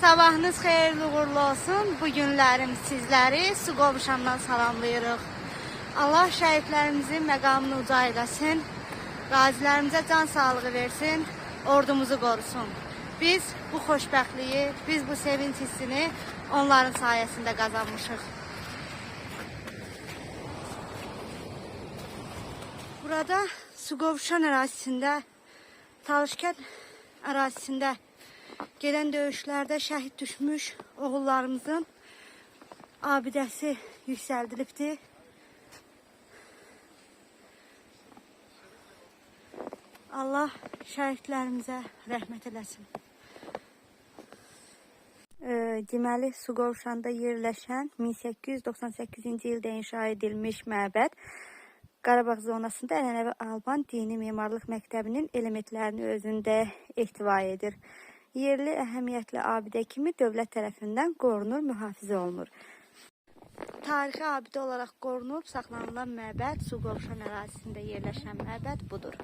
Sabahınız xeyirli uğurlu olsun. Bu günlərim sizləri su qovuşamdan salamlayırıq. Allah şəhidlərimizin məqamını uca eləsin. Qazilərimizə can sağlığı versin. Ordumuzu qorusun. Biz bu xoşbəxtliyi, biz bu sevinç hissini onların sayəsində qazanmışıq. Burada su qovuşan ərazisində, Talışkən ərazisində Gelen döyüşlerde şəhid düşmüş oğullarımızın abidəsi yüksəldilibdir. Allah şəhidlərimizə rəhmət eləsin. E, deməli, Suqovşanda yerləşən 1898-ci ildə inşa edilmiş məbəd Qarabağ zonasında Ənənəvi Alban Dini Memarlıq Məktəbinin elementlərini özündə ehtiva edir. Yerli əhəmiyyətli abidə kimi dövlət tərəfindən qorunur, mühafizə olunur. Tarixi abidə olaraq qorunub saxlanılan məbəd Suqovşan ərazisində yerləşən məbəd budur.